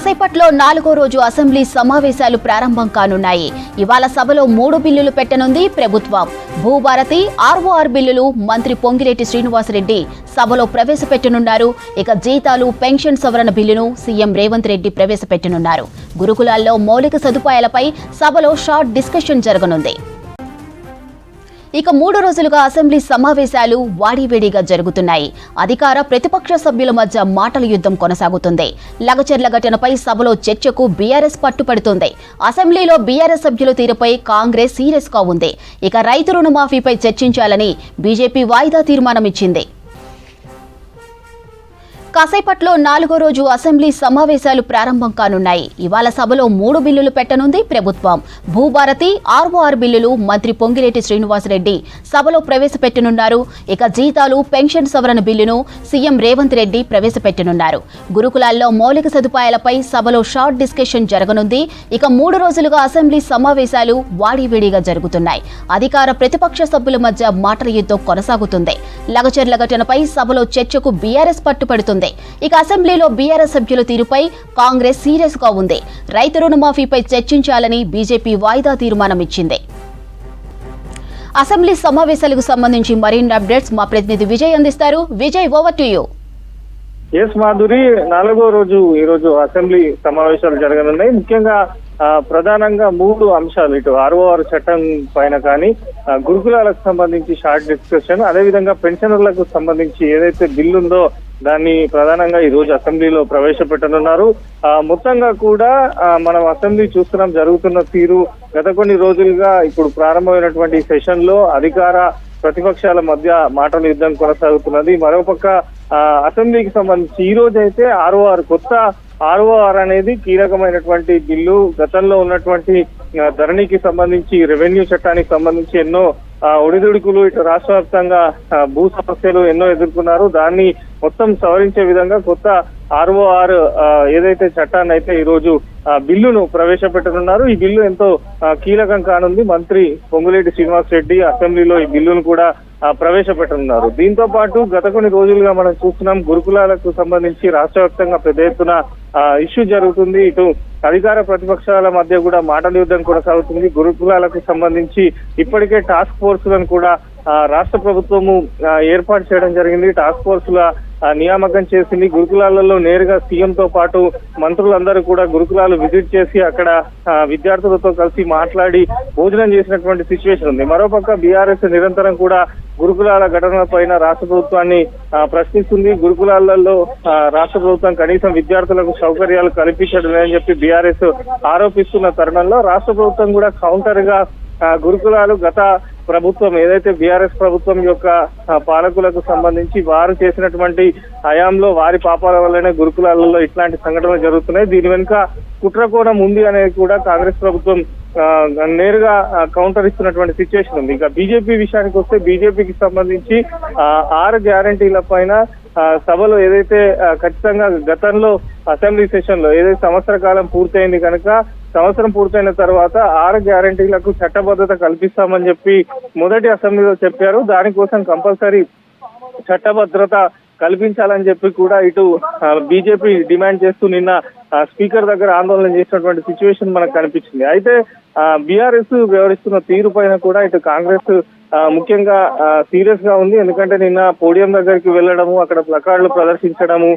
కాసేపట్లో నాలుగో రోజు అసెంబ్లీ సమావేశాలు ప్రారంభం కానున్నాయి. ఇవాళ సభలో మూడు బిల్లులు పెట్టనుంది ప్రభుత్వం. భూభారతి ఆర్ఓఆర్ బిల్లులు మంత్రి పొంగిరెడ్డి శ్రీనివాసరెడ్డి సభలో ప్రవేశపెట్టనున్నారు. ఇక జీతాలు పెన్షన్ సవరణ బిల్లును సీఎం రేవంత్ రెడ్డి ప్రవేశపెట్టనున్నారు. గురుకులాల్లో మౌలిక సదుపాయాలపై సభలో షార్ట్ డిస్కషన్ జరగనుంది. ఇక మూడు రోజులుగా అసెంబ్లీ సమావేశాలు వాడివేడిగా జరుగుతున్నాయి. అధికార ప్రతిపక్ష సభ్యుల మధ్య మాటల యుద్ధం కొనసాగుతుంది. లగచర్ల ఘటనపై సభలో చర్చకు బీఆర్ఎస్ పట్టుపడుతుంది అసెంబ్లీలో బీఆర్ఎస్ సభ్యుల తీరుపై కాంగ్రెస్ సీరియస్గా ఉంది. ఇక రైతు రుణమాఫీపై చర్చించాలని బీజేపీ వాయిదా తీర్మానం ఇచ్చింది కాసేపట్లో నాలుగో రోజు అసెంబ్లీ సమావేశాలు ప్రారంభం కానున్నాయి. ఇవాళ సభలో మూడు బిల్లులు పెట్టనుంది ప్రభుత్వం. భూభారతి ఆర్ఓఆర్ బిల్లులు మంత్రి పొంగిరెడ్డి శ్రీనివాసరెడ్డి సభలో ప్రవేశపెట్టనున్నారు. ఇక జీతాలు పెన్షన్ సవరణ బిల్లును సీఎం రేవంత్ రెడ్డి ప్రవేశపెట్టనున్నారు. గురుకులాల్లో మౌలిక సదుపాయాలపై సభలో షార్ట్ డిస్కషన్ జరగనుంది. ఇక మూడు రోజులుగా అసెంబ్లీ సమావేశాలు వాడివేడిగా జరుగుతున్నాయి. అధికార ప్రతిపక్ష సభ్యుల మధ్య మాటల యుద్ధం కొనసాగుతుంది. లగచర్ల ఘటనపై సభలో చర్చకు బీఆర్ఎస్ పట్టుపడుతుంది ఇక అసెంబ్లీలో బీఆర్ఎస్ సభ్యుల తీరుపై కాంగ్రెస్ సీరియస్గా ఉంది. రైతు రుణమాఫీపై చర్చించాలని బీజేపీ వాయిదా తీర్మానం ఇచ్చింది అసెంబ్లీ సమావేశాలకు సంబంధించి మరిన్ని అప్డేట్స్ మా ప్రతినిధి విజయ్ అందిస్తారు. Vijay over to you yes Madhuri. నాలుగో రోజు ఈ రోజు అసెంబ్లీ సమావేశాలు జరగనున్నాయి. ముఖ్యంగా ప్రధానంగా మూడు అంశాలు. ఇటు ఆర్ఓఆర్ చట్టం పైన కానీ గురుకులాలకు సంబంధించి షార్ట్ డిస్కషన్ అదేవిధంగా పెన్షనర్లకు సంబంధించి ఏదైతే బిల్లు ఉందో దాన్ని ప్రధానంగా ఈ రోజు అసెంబ్లీలో ప్రవేశపెట్టనున్నారు. మొత్తంగా కూడా మనం అసెంబ్లీ చూస్తున్నాం జరుగుతున్న తీరు. గత కొన్ని రోజులుగా ఇప్పుడు ప్రారంభమైనటువంటి సెషన్లో అధికార ప్రతిపక్షాల మధ్య మాటల యుద్ధం కొనసాగుతున్నది. మరోపక్క పక్క అసెంబ్లీకి సంబంధించి ఈ రోజు అయితే ఆర్ఓఆర్ కొత్త ఆర్ఓఆర్ అనేది కీలకమైనటువంటి బిల్లు. గతంలో ఉన్నటువంటి ధరణికి సంబంధించి రెవెన్యూ చట్టానికి సంబంధించి ఎన్నో ఒడిదుడుకులు ఇటు రాష్ట్ర వ్యాప్తంగా భూ సమస్యలు ఎన్నో ఎదుర్కొన్నారు. దాన్ని మొత్తం సవరించే విధంగా కొత్త ఆర్ఓఆర్ ఏదైతే చట్టాన్ని అయితే ఈ రోజు బిల్లును ప్రవేశపెట్టనున్నారు. ఈ బిల్లు ఎంతో కీలకం కానుంది. మంత్రి పొంగులేటి శ్రీనివాస్ రెడ్డి అసెంబ్లీలో ఈ బిల్లును కూడా ప్రవేశపెట్టనున్నారు. దీంతో పాటు గత కొన్ని రోజులుగా మనం చూస్తున్నాం గురుకులాలకు సంబంధించి రాష్ట్ర వ్యాప్తంగా పెద్ద ఎత్తున ఇష్యూ జరుగుతుంది. ఇటు అధికార ప్రతిపక్షాల మధ్య కూడా మాటల యుద్ధం కొనసాగుతుంది. గురుకులాలకు సంబంధించి ఇప్పటికే టాస్క్ ఫోర్సులను కూడా రాష్ట్ర ప్రభుత్వము ఏర్పాటు చేయడం జరిగింది. టాస్క్ ఫోర్సుల ఆ, నియామకం చేసింది. గురుకులాలలో నేరుగా సీఎం తో పాటు మంత్రులందరూ కూడా గురుకులాలు విజిట్ చేసి అక్కడ విద్యార్థులతో కలిసి మాట్లాడి భోజనం చేసినటువంటి సిచ్యువేషన్ ఉంది. మరోపక్క బీఆర్ఎస్ నిరంతరం కూడా గురుకులాల ఘటన పైన రాష్ట్ర ప్రభుత్వాన్ని ప్రశ్నిస్తుంది. గురుకులాలలో రాష్ట్ర ప్రభుత్వం కనీసం విద్యార్థులకు సౌకర్యాలు కల్పించడం లేదని చెప్పి బీఆర్ఎస్ ఆరోపిస్తున్న తరుణంలో రాష్ట్ర ప్రభుత్వం కూడా కౌంటర్గా గురుకులాలు గత ప్రభుత్వం ఏదైతే బీఆర్ఎస్ ప్రభుత్వం యొక్క పాలకులకు సంబంధించి వారు చేసినటువంటి హయాంలో వారి పాపాల వల్లనే గురుకులాలలో ఇట్లాంటి సంఘటనలు జరుగుతున్నాయి. దీని వెనుక కుట్రకోణం ఉంది అనేది కూడా కాంగ్రెస్ ప్రభుత్వం నేరుగా కౌంటర్ ఇస్తున్నటువంటి సిచ్యువేషన్ ఉంది. ఇంకా బీజేపీ విషయానికి వస్తే బీజేపీకి సంబంధించి ఆరు గ్యారంటీల పైన సభలు సభలో ఏదైతే ఖచ్చితంగా గతంలో అసెంబ్లీ సెషన్లో ఏదైతే సంవత్సర కాలం పూర్తయింది కనుక సంవత్సరం పూర్తయిన తర్వాత ఆరు గ్యారంటీలకు చట్టబద్ధత కల్పిస్తామని చెప్పి మొదటి అసెంబ్లీలో చెప్పారు. దానికోసం కంపల్సరీ చట్టభద్రత కల్పించాలని చెప్పి కూడా ఇటు బీజేపీ డిమాండ్ చేస్తూ నిన్న స్పీకర్ దగ్గర ఆందోళన చేసినటువంటి సిచ్యువేషన్ మనకు కనిపించింది. అయితే బీఆర్ఎస్ వ్యవహరిస్తున్న తీరు పైన కూడా ఇటు కాంగ్రెస్ ముఖ్యంగా సీరియస్గా ఉంది. ఎందుకంటే నిన్న పోడియం దగ్గరికి వెళ్ళడము అక్కడ ప్లకార్డులు ప్రదర్శించడము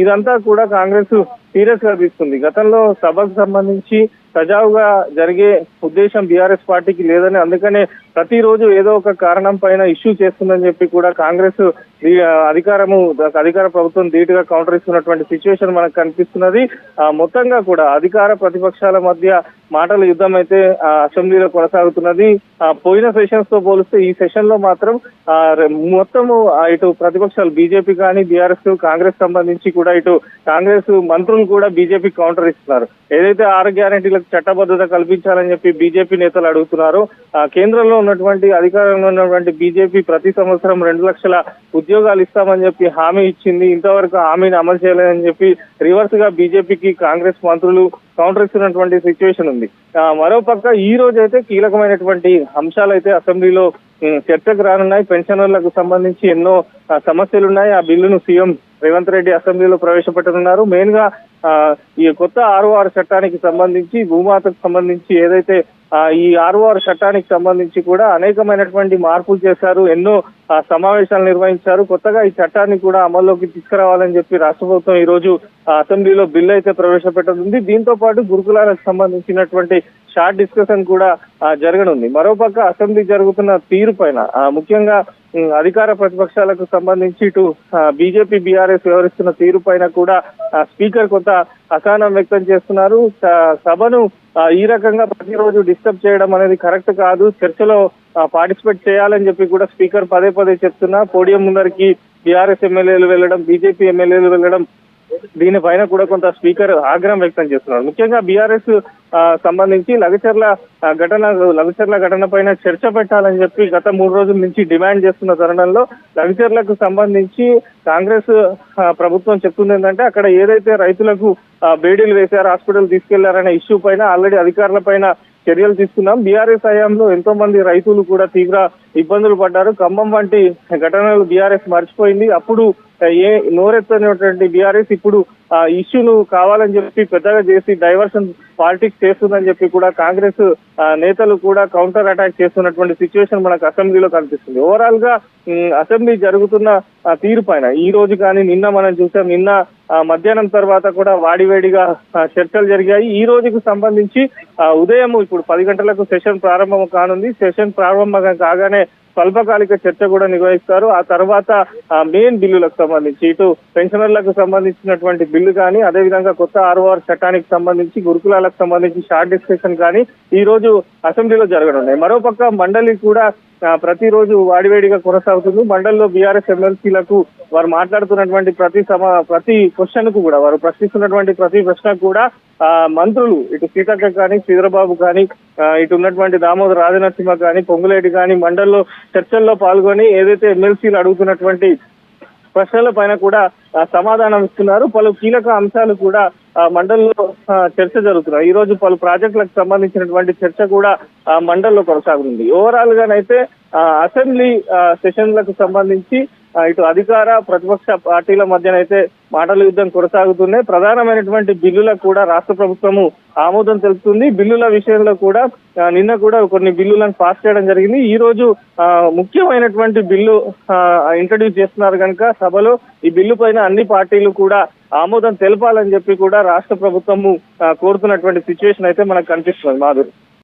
ఇదంతా కూడా కాంగ్రెస్ సీరియస్గా తీసుకుంది గతంలో సభకు సంబంధించి సజావుగా జరిగే ఉద్దేశం బీఆర్ఎస్ పార్టీకి లేదని అందుకనే ప్రతిరోజు ఏదో ఒక కారణం పైన ఇష్యూ చేస్తుందని చెప్పి కూడా కాంగ్రెస్ అధికారము అధికార ప్రభుత్వం ధీటుగా కౌంటర్ ఇస్తున్నటువంటి సిచ్యువేషన్ మనకు కనిపిస్తున్నది. ఆ, మొత్తంగా కూడా అధికార ప్రతిపక్షాల మధ్య మాటల యుద్ధం అయితే అసెంబ్లీలో కొనసాగుతున్నది. పోయిన సెషన్స్తో పోలిస్తే ఈ సెషన్లో మాత్రం మొత్తం మొత్తము ఇటు ప్రతిపక్షాలు బీజేపీ కానీ బీఆర్ఎస్ కాంగ్రెస్ సంబంధించి కూడా ఇటు కాంగ్రెస్ మంత్రులు కూడా బీజేపీ కౌంటర్ ఇస్తున్నారు. ఏదైతే ఆరు గ్యారంటీలకు చట్టబద్ధత కల్పించాలని చెప్పి బీజేపీ నేతలు అడుగుతున్నారు కేంద్రంలో ఉన్నటువంటి అధికారంలో ఉన్నటువంటి బీజేపీ ప్రతి సంవత్సరం రెండు లక్షల ఉద్యోగాలు ఇస్తామని చెప్పి హామీ ఇచ్చింది. ఇంతవరకు హామీని అమలు చేయలేదని చెప్పి రివర్స్గా బీజేపీకి కాంగ్రెస్ మంత్రులు కౌంటర్ ఇస్తున్నటువంటి సిచ్యువేషన్ ఉంది. ఆ, మరోపక్క ఈ రోజు అయితే కీలకమైనటువంటి అంశాలు అయితే అసెంబ్లీలో చర్చకు రానున్నాయి. పెన్షనర్లకు సంబంధించి ఎన్నో సమస్యలు ఉన్నాయి ఆ బిల్లును సీఎం రేవంత్ రెడ్డి అసెంబ్లీలో ప్రవేశపెట్టనున్నారు. మెయిన్గా ఆ, ఈ కొత్త ఆర్ఓఆర్ చట్టానికి సంబంధించి భూమాతకు సంబంధించి ఏదైతే ఈ ఆర్ఓఆర్ చట్టానికి సంబంధించి కూడా అనేకమైనటువంటి మార్పులు చేశారు. ఎన్నో సమావేశాలు నిర్వహించారు. కొత్తగా ఈ చట్టాన్ని కూడా అమల్లోకి తీసుకురావాలని చెప్పి రాష్ట్ర ప్రభుత్వం ఈ రోజు అసెంబ్లీలో బిల్లు అయితే ప్రవేశపెట్టనుంది. దీంతో పాటు గురుకులాలకు సంబంధించినటువంటి షార్ట్ డిస్కషన్ కూడా జరగనుంది. మరోపక్క అసెంబ్లీ జరుగుతున్న తీరు పైన ఆ, ముఖ్యంగా అధికార ప్రతిపక్షాలకు సంబంధించి ఇటు బీజేపీ బీఆర్ఎస్ వ్యవహరిస్తున్న తీరు పైన కూడా స్పీకర్ కొంత అసహనం వ్యక్తం చేస్తున్నారు. సభను ఈ రకంగా ప్రతిరోజు డిస్టర్బ్ చేయడం అనేది కరెక్ట్ కాదు. చర్చలో పార్టిసిపేట్ చేయాలని చెప్పి కూడా స్పీకర్ పదే పదే చెప్తున్నా. పోడియం ముందరికి బీఆర్ఎస్ ఎమ్మెల్యేలు వెళ్ళడం బీజేపీ ఎమ్మెల్యేలు వెళ్ళడం దీనిపైన కూడా కొంత స్పీకర్ ఆగ్రహం వ్యక్తం చేస్తున్నారు. ముఖ్యంగా బీఆర్ఎస్ సంబంధించి లగచర్ల ఘటన లగచర్ల ఘటన పైన చర్చ పెట్టాలని చెప్పి గత మూడు రోజుల నుంచి డిమాండ్ చేస్తున్న తరుణంలో లగచర్లకు సంబంధించి కాంగ్రెస్ ప్రభుత్వం చెప్తుంది ఏంటంటే అక్కడ ఏదైతే రైతులకు బేడీలు వేశారు హాస్పిటల్ తీసుకెళ్ళారనే ఇష్యూ పైన ఆల్రెడీ అధికారుల పైన చర్యలు తీసుకున్నాం. బీఆర్ఎస్ హయాంలో ఎంతో మంది రైతులు కూడా తీవ్ర ఇబ్బందులు పడ్డారు. ఖమ్మం వంటి ఘటనలు బీఆర్ఎస్ మర్చిపోయింది. అప్పుడు ఏ నోరెత్తనటువంటి బీఆర్ఎస్ ఇప్పుడు ఆ ఇష్యూను కావాలని చెప్పి పెద్దగా చేసి డైవర్షన్ పాలిటిక్స్ చేస్తుందని చెప్పి కూడా కాంగ్రెస్ ఆ, నేతలు కూడా కౌంటర్ అటాక్ చేస్తున్నటువంటి సిచ్యువేషన్ మనకు అసెంబ్లీలో కనిపిస్తుంది. ఓవరాల్గా అసెంబ్లీ జరుగుతున్న తీరు పైన ఈ రోజు కానీ నిన్న మనం చూసాం నిన్న మధ్యాహ్నం తర్వాత కూడా వాడివేడిగా చర్చలు జరిగాయి. ఈ రోజుకు సంబంధించి ఉదయం ఇప్పుడు పది గంటలకు సెషన్ ప్రారంభం కానుంది. సెషన్ ప్రారంభం కాగానే స్వల్పకాలిక చర్చ కూడా నిర్వహిస్తారు. ఆ తర్వాత ఆ, మెయిన్ బిల్లులకు సంబంధించి ఇటు పెన్షనర్లకు సంబంధించినటువంటి బిల్లు కానీ అదేవిధంగా కొత్త ఆర్ఓఆర్ చట్టానికి సంబంధించి గురుకులాలకు సంబంధించి షార్ట్ డిస్కషన్ కానీ ఈ రోజు అసెంబ్లీలో జరగనున్నాయి. మరోపక్క మండలి కూడా ప్రతిరోజు వాడివేడిగా కొనసాగుతుంది. మండలిలో బీఆర్ఎస్ ఎమ్మెల్సీలకు వారు మాట్లాడుతున్నటువంటి ప్రతి సమ ప్రతి క్వశ్చన్కు కూడా వారు ప్రశ్నిస్తున్నటువంటి ప్రతి ప్రశ్నకు కూడా మంత్రులు ఇటు సీతక్క కానీ శ్రీధరబాబు కానీ ఇటు ఉన్నటువంటి దామోదర్ రాజనరసింహ కానీ పొంగులేటి కానీ మండల్లో చర్చల్లో పాల్గొని ఏదైతే ఎమ్మెల్సీలు అడుగుతున్నటువంటి ప్రశ్నల పైన కూడా సమాధానం ఇస్తున్నారు. పలు కీలక అంశాలు కూడా మండలిలో ఆ, చర్చ జరుగుతున్నాయి ఈ రోజు పలు ప్రాజెక్టులకు సంబంధించినటువంటి చర్చ కూడా ఆ, మండలిలో కొనసాగుతుంది. ఓవరాల్ గానైతే ఆ, అసెంబ్లీ సెషన్లకు సంబంధించి ఇటు అధికార ప్రతిపక్ష పార్టీల మధ్యనైతే మాటల యుద్ధం కొనసాగుతున్నాయి ప్రధానమైనటువంటి బిల్లులకు కూడా రాష్ట్ర ప్రభుత్వము ఆమోదం తెలుపుతుంది. బిల్లుల విషయంలో కూడా నిన్న కూడా కొన్ని బిల్లులను పాస్ చేయడం జరిగింది. ఈ రోజు ఆ, ముఖ్యమైనటువంటి బిల్లు ఇంట్రడ్యూస్ చేస్తున్నారు కనుక సభలో ఈ బిల్లు పైన అన్ని పార్టీలు కూడా ఆమోదం తెలపాలని చెప్పి కూడా రాష్ట్ర ప్రభుత్వము కోరుతున్నటువంటి సిచ్యువేషన్ అయితే మనకు కనిపిస్తుంది మాధురి.